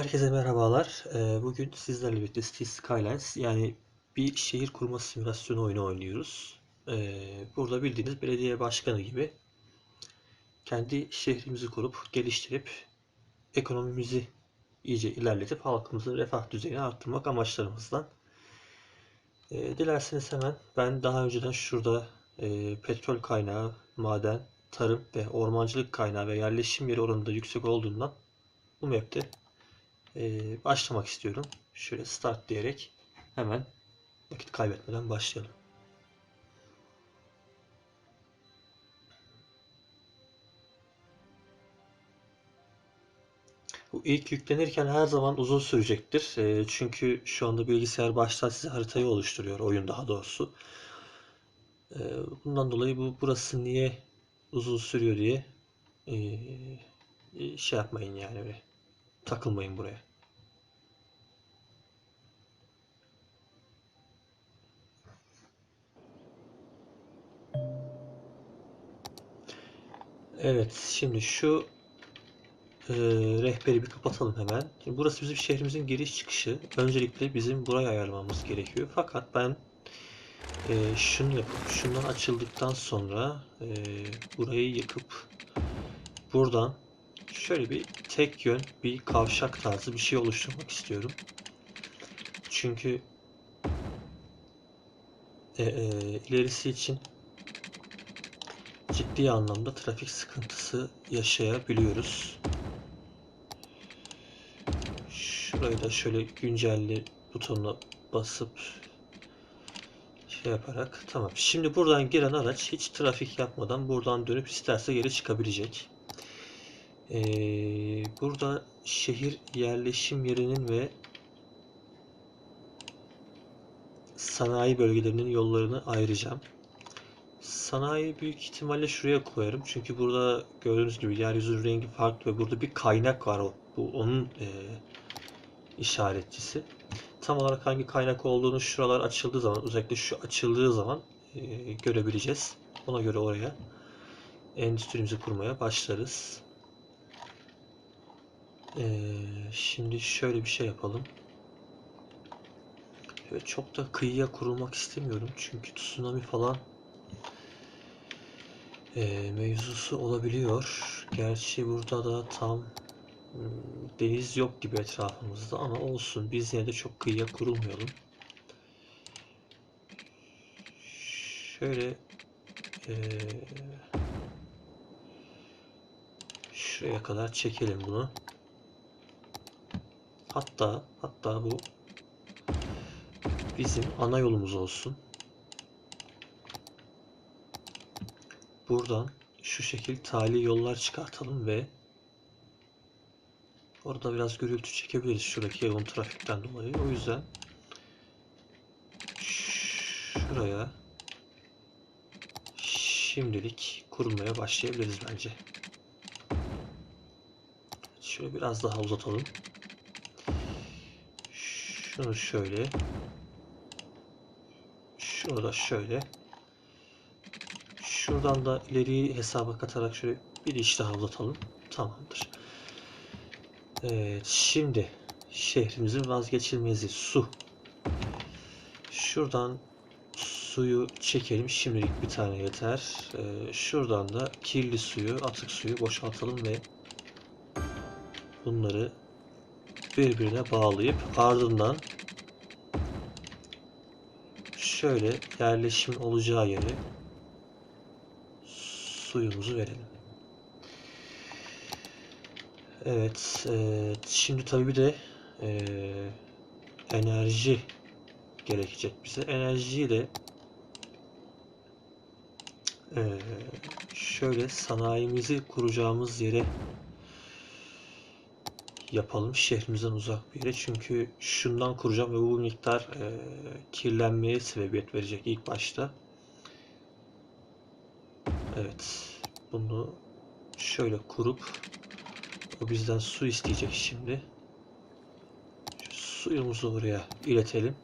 Herkese merhabalar. Ee, Bugün sizlerle birlikte Cities Skylines yani bir şehir kurma simülasyonu oyunu oynuyoruz. Ee, Burada bildiğiniz belediye başkanı gibi kendi şehrimizi kurup geliştirip ekonomimizi iyice ilerletip halkımızın refah düzeyini arttırmak amaçlarımızdan. Ee, Dilerseniz hemen ben daha önceden şurada e, petrol kaynağı, maden, tarım ve ormancılık kaynağı ve yerleşim yeri oranında yüksek olduğundan bu map'te ee, başlamak istiyorum. Şöyle start diyerek hemen vakit kaybetmeden başlayalım. Bu ilk yüklenirken her zaman uzun sürecektir. Ee, çünkü şu anda bilgisayar baştan size haritayı oluşturuyor. Oyun daha doğrusu. Ee, bundan dolayı bu burası niye uzun sürüyor diye şey yapmayın yani öyle takılmayın buraya. Evet, şimdi şu e, rehberi bir kapatalım hemen. Şimdi burası bizim şehrimizin giriş çıkışı. Öncelikle bizim burayı ayarlamamız gerekiyor. Fakat ben e, şunu yapıp şundan açıldıktan sonra e, burayı yıkıp buradan şöyle bir tek yön bir kavşak tarzı bir şey oluşturmak istiyorum. Çünkü e, e, ilerisi için ciddi anlamda trafik sıkıntısı yaşayabiliyoruz. Şurayı da şöyle güncelli butonuna basıp şey yaparak tamam. Şimdi buradan giren araç hiç trafik yapmadan buradan dönüp isterse geri çıkabilecek. Ee, burada şehir yerleşim yerinin ve sanayi bölgelerinin yollarını ayıracağım. Sanayi büyük ihtimalle şuraya koyarım. Çünkü burada gördüğünüz gibi yeryüzünün rengi farklı ve burada bir kaynak var. Bu onun e, işaretçisi. Tam olarak hangi kaynak olduğunu şuralar açıldığı zaman, özellikle şu açıldığı zaman e, görebileceğiz. Ona göre oraya endüstrimizi kurmaya başlarız. E, şimdi şöyle bir şey yapalım. Evet, çok da kıyıya kurulmak istemiyorum. Çünkü tsunami falan e, mevzusu olabiliyor. Gerçi burada da tam hmm, deniz yok gibi etrafımızda ama olsun. Biz yine de çok kıyıya kurulmayalım. Şöyle e, şuraya kadar çekelim bunu. Hatta hatta bu bizim ana yolumuz olsun. buradan şu şekil tali yollar çıkartalım ve orada biraz gürültü çekebiliriz şuradaki yoğun trafikten dolayı. O yüzden şuraya şimdilik kurulmaya başlayabiliriz bence. Şöyle biraz daha uzatalım. Şunu şöyle. Şunu da şöyle. Şuradan da ileriyi hesaba katarak şöyle bir iş daha uzatalım. Tamamdır. Evet, şimdi şehrimizin vazgeçilmezi su. Şuradan suyu çekelim. Şimdilik bir tane yeter. Ee, şuradan da kirli suyu, atık suyu boşaltalım ve bunları birbirine bağlayıp ardından şöyle yerleşim olacağı yere suyumuzu verelim. Evet, e, şimdi tabii bir de e, enerji gerekecek bize. Enerjiyi de e, şöyle sanayimizi kuracağımız yere yapalım. Şehrimizden uzak bir yere. Çünkü şundan kuracağım ve bu miktar e, kirlenmeye sebebiyet verecek ilk başta. Evet. Bunu şöyle kurup o bizden su isteyecek şimdi. Şu suyumuzu buraya iletelim.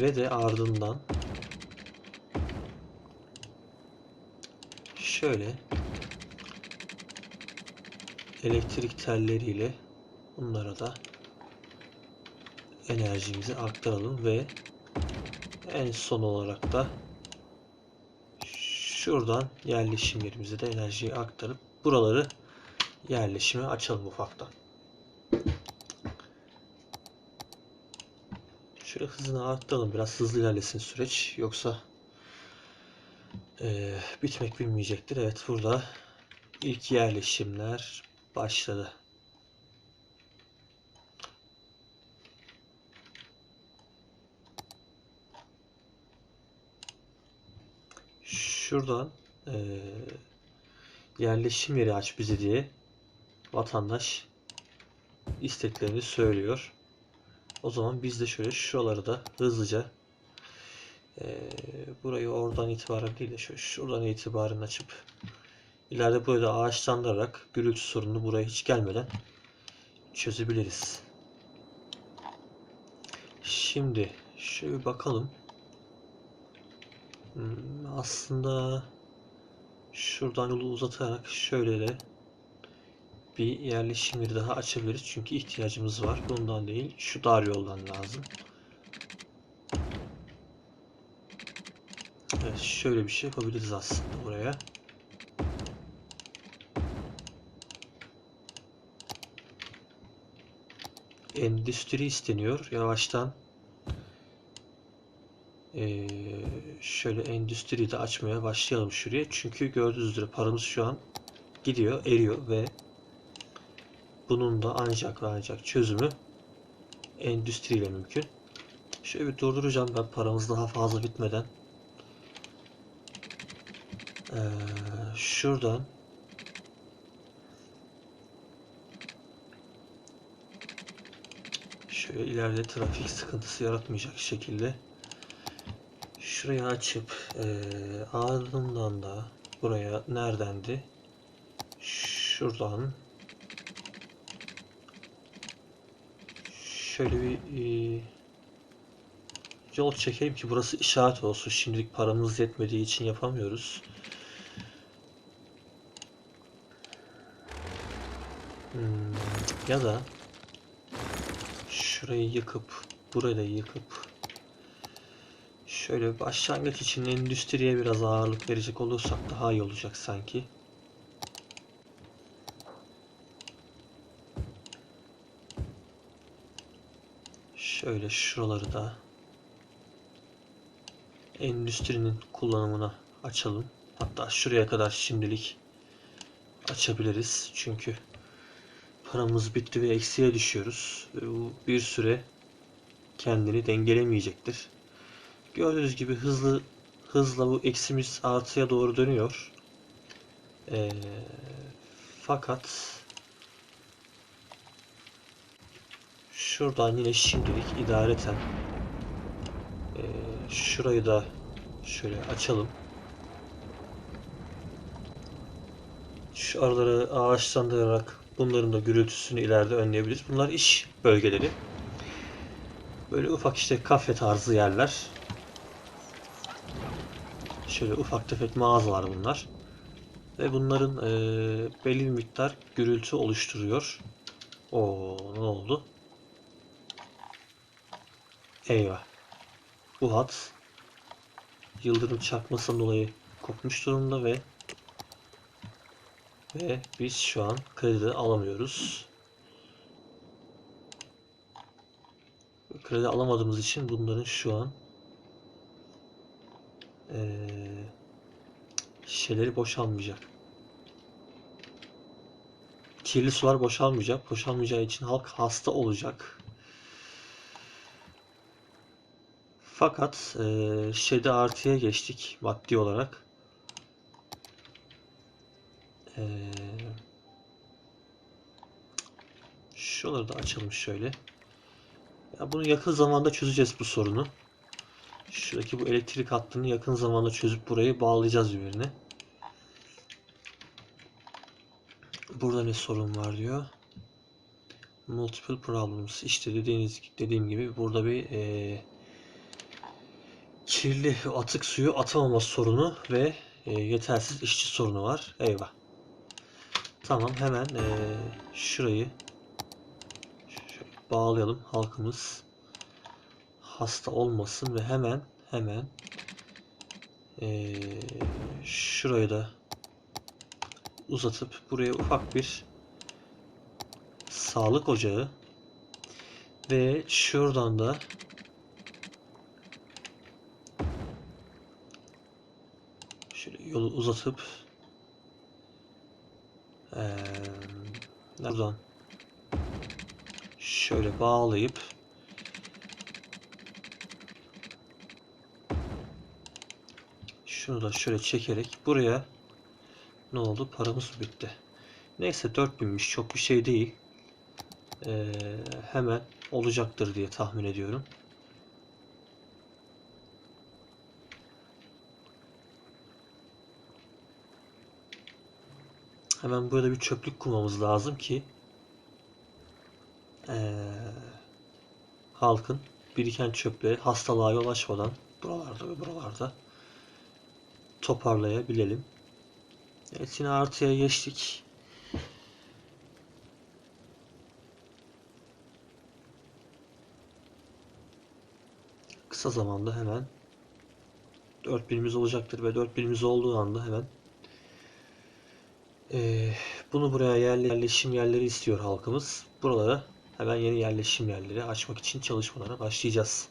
Ve de ardından şöyle elektrik telleriyle Bunlara da enerjimizi aktaralım ve en son olarak da şuradan yerleşim yerimize de enerjiyi aktarıp buraları yerleşime açalım ufaktan. Şöyle hızını arttıralım. Biraz hızlı ilerlesin süreç. Yoksa eee, bitmek bilmeyecektir. Evet burada ilk yerleşimler başladı. Şuradan eee, yerleşim yeri aç bize diye vatandaş isteklerini söylüyor. O zaman biz de şöyle şuraları da hızlıca eee, burayı oradan itibaren değil de şöyle şuradan itibaren açıp ileride burayı da ağaçlandırarak gürültü sorununu buraya hiç gelmeden çözebiliriz. Şimdi şöyle bir bakalım. Hmm, aslında şuradan yolu uzatarak şöyle de bir yerleşim yeri daha açabiliriz. Çünkü ihtiyacımız var. Bundan değil, şu dar yoldan lazım. Evet, şöyle bir şey yapabiliriz aslında buraya. Endüstri isteniyor. Yavaştan ee, şöyle endüstriyi de açmaya başlayalım şuraya. Çünkü gördüğünüz üzere paramız şu an gidiyor, eriyor ve bunun da ancak ve ancak çözümü endüstriyle mümkün. Şöyle bir durduracağım ben paramız daha fazla bitmeden. Ee, şuradan şöyle ileride trafik sıkıntısı yaratmayacak şekilde şurayı açıp eee ardından da buraya neredendi? Şuradan şöyle bir eee, yol çekeyim ki burası işaret olsun. Şimdilik paramız yetmediği için yapamıyoruz. Hmm, ya da şurayı yıkıp burayı da yıkıp şöyle başlangıç için endüstriye biraz ağırlık verecek olursak daha iyi olacak sanki. Şöyle şuraları da endüstrinin kullanımına açalım. Hatta şuraya kadar şimdilik açabiliriz. Çünkü paramız bitti ve eksiye düşüyoruz. Ve bu bir süre kendini dengelemeyecektir. Gördüğünüz gibi hızlı hızla bu eksimiz artıya doğru dönüyor. Ee, fakat şuradan yine şimdilik idareten ee, şurayı da şöyle açalım. Şu araları ağaçlandırarak bunların da gürültüsünü ileride önleyebiliriz. Bunlar iş bölgeleri. Böyle ufak işte kafe tarzı yerler. Şöyle ufak tefek mağazalar bunlar. Ve bunların eee belli bir miktar gürültü oluşturuyor. O ne oldu? Eyvah. Bu hat yıldırım çarpmasından dolayı kopmuş durumda ve ve biz şu an kredi alamıyoruz. Kredi alamadığımız için bunların şu an eee şeyleri boşalmayacak. Kirli sular boşalmayacak. Boşalmayacağı için halk hasta olacak. Fakat eee şeyde artıya geçtik maddi olarak. Eee şuraları da açalım şöyle. Ya bunu yakın zamanda çözeceğiz bu sorunu. Şuradaki bu elektrik hattını yakın zamanda çözüp burayı bağlayacağız birbirine. Burada ne sorun var diyor. Multiple problems. İşte dediğiniz dediğim gibi burada bir e, kirli atık suyu atamama sorunu ve e, yetersiz işçi sorunu var. Eyvah. Tamam hemen e, şurayı bağlayalım. Halkımız hasta olmasın ve hemen hemen eee şurayı da uzatıp buraya ufak bir sağlık ocağı ve şuradan da şöyle yolu uzatıp eee buradan şöyle bağlayıp şunu da şöyle çekerek buraya ne oldu? Paramız bitti. Neyse 4000'miş çok bir şey değil. Ee, hemen olacaktır diye tahmin ediyorum. Hemen burada bir çöplük kurmamız lazım ki ee, halkın biriken çöpleri hastalığa yol açmadan buralarda ve buralarda toparlayabilelim. Evet yine artıya geçtik. Kısa zamanda hemen 4000'imiz olacaktır ve 4000'imiz olduğu anda hemen eee, bunu buraya yerle- yerleşim yerleri istiyor halkımız. Buralara hemen yeni yerleşim yerleri açmak için çalışmalara başlayacağız.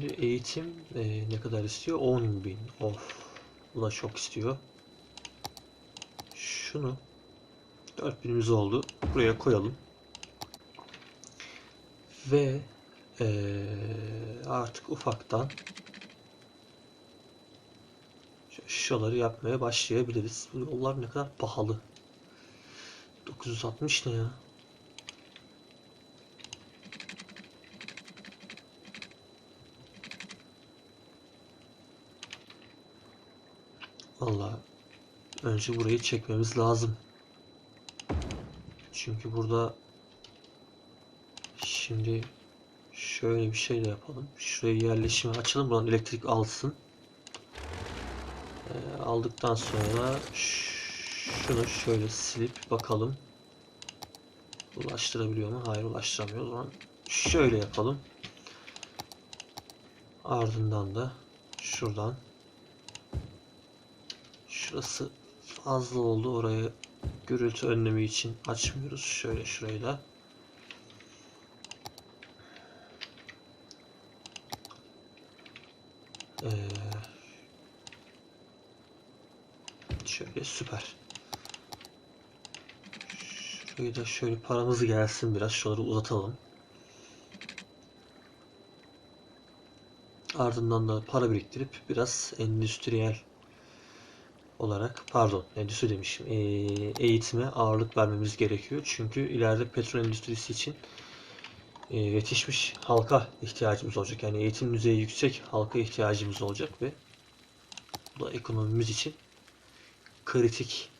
Şimdi eğitim e, ne kadar istiyor? 10.000. Of. Bu da çok istiyor. Şunu 4000'imiz oldu. Buraya koyalım. Ve e, artık ufaktan şuraları yapmaya başlayabiliriz. Bu yollar ne kadar pahalı. 960 ne ya? Vallahi önce burayı çekmemiz lazım. Çünkü burada şimdi şöyle bir şey de yapalım. Şuraya yerleşimi açalım. Buradan elektrik alsın. Ee, aldıktan sonra şunu şöyle silip bakalım. Ulaştırabiliyor mu? Hayır ulaştıramıyor. O zaman şöyle yapalım. Ardından da şuradan Şurası fazla oldu. Orayı gürültü önlemi için açmıyoruz. Şöyle şurayı da. Ee, şöyle süper. Şurayı da şöyle paramız gelsin biraz. Şuraları uzatalım. Ardından da para biriktirip biraz endüstriyel olarak pardon endüstri demişim ee, eğitime ağırlık vermemiz gerekiyor. Çünkü ileride petrol endüstrisi için e, yetişmiş halka ihtiyacımız olacak. Yani eğitim düzeyi yüksek halka ihtiyacımız olacak ve bu da ekonomimiz için kritik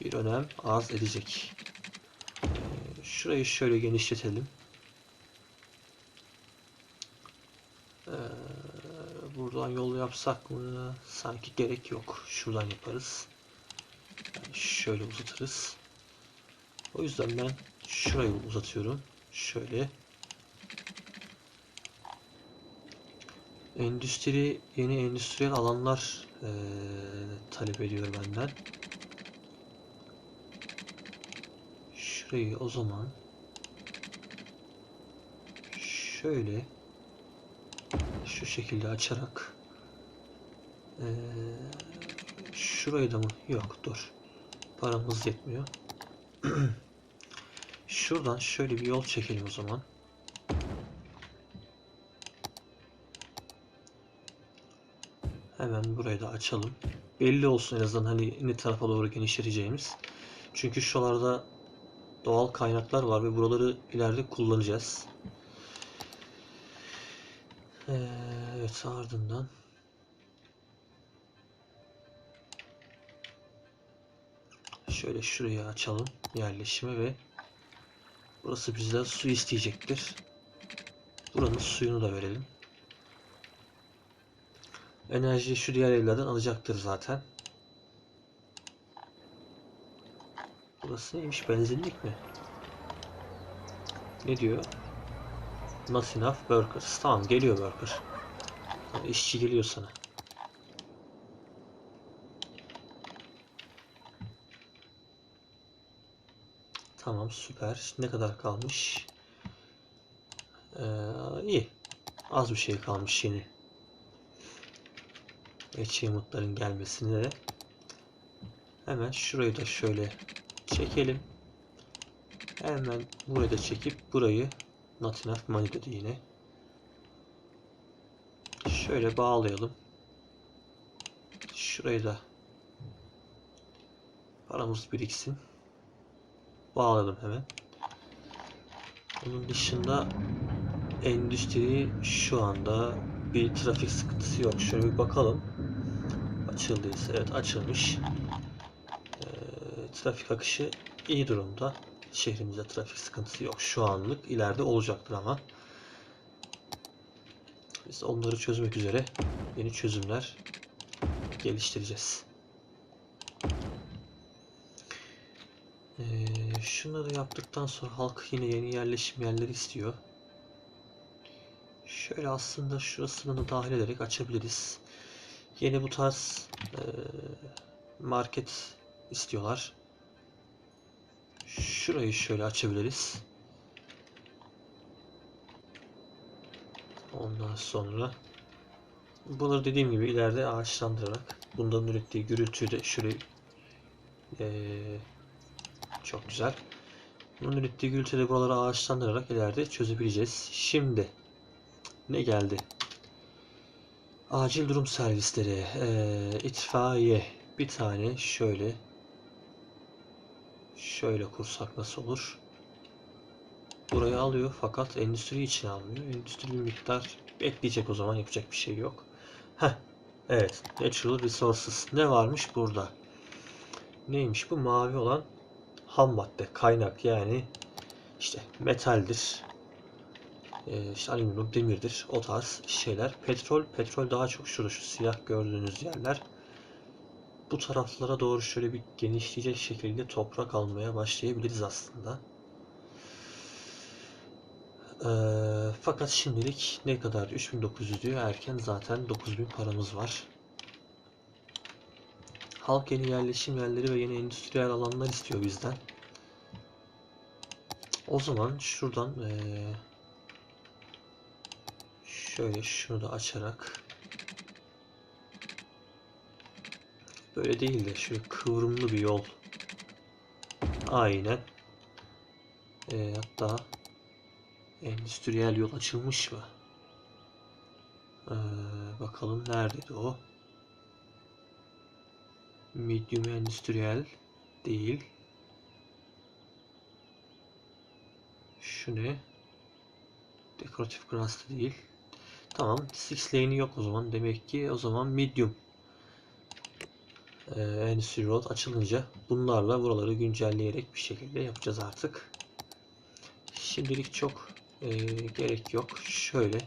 bir önem arz edecek. Ee, şurayı şöyle genişletelim. Ee, buradan yol yapsak mı? Sanki gerek yok. Şuradan yaparız. Şöyle uzatırız. O yüzden ben şurayı uzatıyorum. Şöyle. Endüstri, yeni endüstriyel alanlar eee, talep ediyor benden. Şurayı o zaman şöyle şu şekilde açarak eee, şurayı da mı? Yok dur. Paramız yetmiyor. Şuradan şöyle bir yol çekelim o zaman. Hemen burayı da açalım. Belli olsun en azından hani ne tarafa doğru genişleteceğimiz. Çünkü şuralarda doğal kaynaklar var ve buraları ileride kullanacağız. Ee, evet ardından şöyle şurayı açalım yerleşimi ve burası bizden su isteyecektir. Buranın suyunu da verelim. Enerjiyi şu diğer evlerden alacaktır zaten. Burası neymiş? Benzinlik mi? Ne diyor? Not enough workers. Tamam geliyor worker. Tamam, işçi geliyor sana. Tamam süper. Ne kadar kalmış? Ee, iyi. Az bir şey kalmış yeni. Achievement'ların gelmesine de. Hemen şurayı da şöyle çekelim. Hemen burayı da çekip burayı not enough money dedi yine. Şöyle bağlayalım. Şurayı da paramız biriksin. Bağladım hemen. Onun dışında endüstri şu anda bir trafik sıkıntısı yok. Şöyle bir bakalım. Açıldıysa evet açılmış. Ee, trafik akışı iyi durumda. Şehrimizde trafik sıkıntısı yok şu anlık. İleride olacaktır ama. Biz onları çözmek üzere yeni çözümler geliştireceğiz. Ee, şunları yaptıktan sonra halk yine yeni yerleşim yerleri istiyor. Şöyle aslında şurasını da dahil ederek açabiliriz. Yeni bu tarz e, market istiyorlar. Şurayı şöyle açabiliriz. Ondan sonra bunları dediğim gibi ileride ağaçlandırarak bundan ürettiği gürültüyü de şurayı eee, çok güzel. Bunun ürettiği gürültüyü de buraları ağaçlandırarak ileride çözebileceğiz. Şimdi ne geldi? Acil durum servisleri, eee, itfaiye bir tane şöyle şöyle kursak nasıl olur? Burayı alıyor fakat endüstri için almıyor. Endüstri bir miktar bekleyecek o zaman yapacak bir şey yok. Heh, evet. Natural Resources. Ne varmış burada? Neymiş bu? Mavi olan ham madde, kaynak yani işte metaldir, e, işte alüminyum, demirdir, o tarz şeyler. Petrol, petrol daha çok şurada şu siyah gördüğünüz yerler. Bu taraflara doğru şöyle bir genişleyecek şekilde toprak almaya başlayabiliriz aslında. Ee, fakat şimdilik ne kadar 3900 diyor erken zaten 9000 paramız var. Halk yeni yerleşim yerleri ve yeni endüstriyel alanlar istiyor bizden. O zaman şuradan ee, şöyle şunu da açarak böyle değil de şöyle kıvrımlı bir yol aynen Ee, hatta endüstriyel yol açılmış mı? Ee, bakalım neredeydi o? Medium endüstriyel değil. Şu ne? Decorative grass da değil. Tamam. Six lane'i yok o zaman. Demek ki o zaman medium endüstri road açılınca bunlarla buraları güncelleyerek bir şekilde yapacağız artık. Şimdilik çok e, gerek yok. Şöyle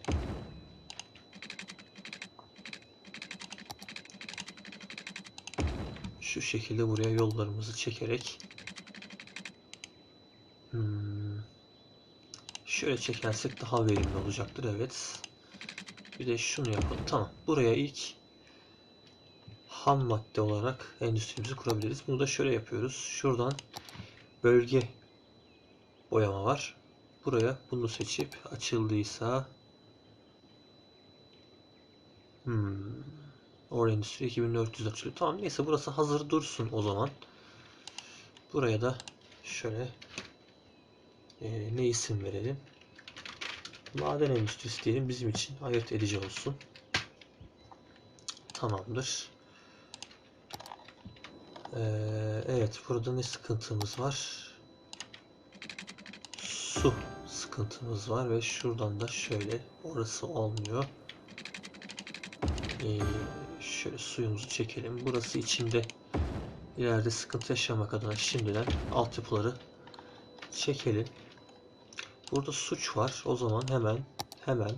şu şekilde buraya yollarımızı çekerek hmm, şöyle çekersek daha verimli olacaktır. Evet. Bir de şunu yapalım. Tamam. Buraya ilk ham madde olarak endüstrimizi kurabiliriz. Bunu da şöyle yapıyoruz. Şuradan bölge boyama var. Buraya bunu seçip açıldıysa hmm, Or Endüstri 2400 açılıyor. Tamam neyse burası hazır dursun o zaman. Buraya da şöyle e, ne isim verelim? Maden endüstrisi diyelim bizim için ayırt edici olsun. Tamamdır. Ee, evet burada ne sıkıntımız var? Su sıkıntımız var ve şuradan da şöyle orası olmuyor. Ee, şöyle suyumuzu çekelim. Burası içinde ileride sıkıntı yaşamak adına şimdiden altyapıları çekelim. Burada suç var. O zaman hemen hemen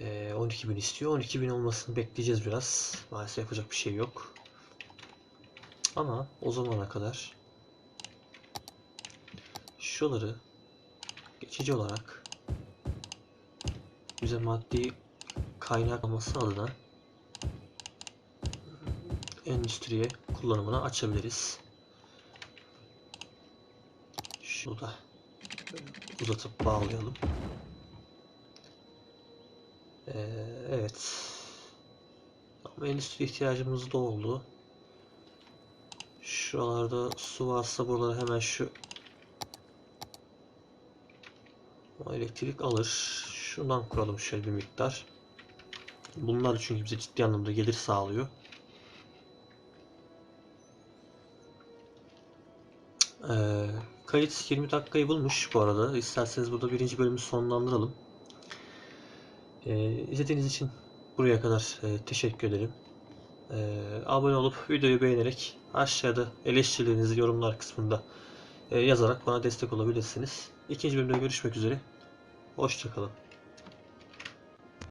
Ee, 12.000 istiyor. 12.000 olmasını bekleyeceğiz biraz. Maalesef yapacak bir şey yok. Ama o zamana kadar şuları geçici olarak bize maddi kaynak alması adına endüstriye kullanımına açabiliriz. Şunu da uzatıp bağlayalım. Ee, evet. Ama endüstri ihtiyacımız da oldu. Şuralarda su varsa buralara hemen şu elektrik alır. Şundan kuralım şöyle bir miktar. Bunlar çünkü bize ciddi anlamda gelir sağlıyor. Ee, kayıt 20 dakikayı bulmuş bu arada. İsterseniz burada birinci bölümü sonlandıralım. Ee, izlediğiniz için buraya kadar e, teşekkür ederim. Ee, abone olup videoyu beğenerek aşağıda eleştirilerinizi yorumlar kısmında e, yazarak bana destek olabilirsiniz. İkinci bölümde görüşmek üzere. Hoşçakalın.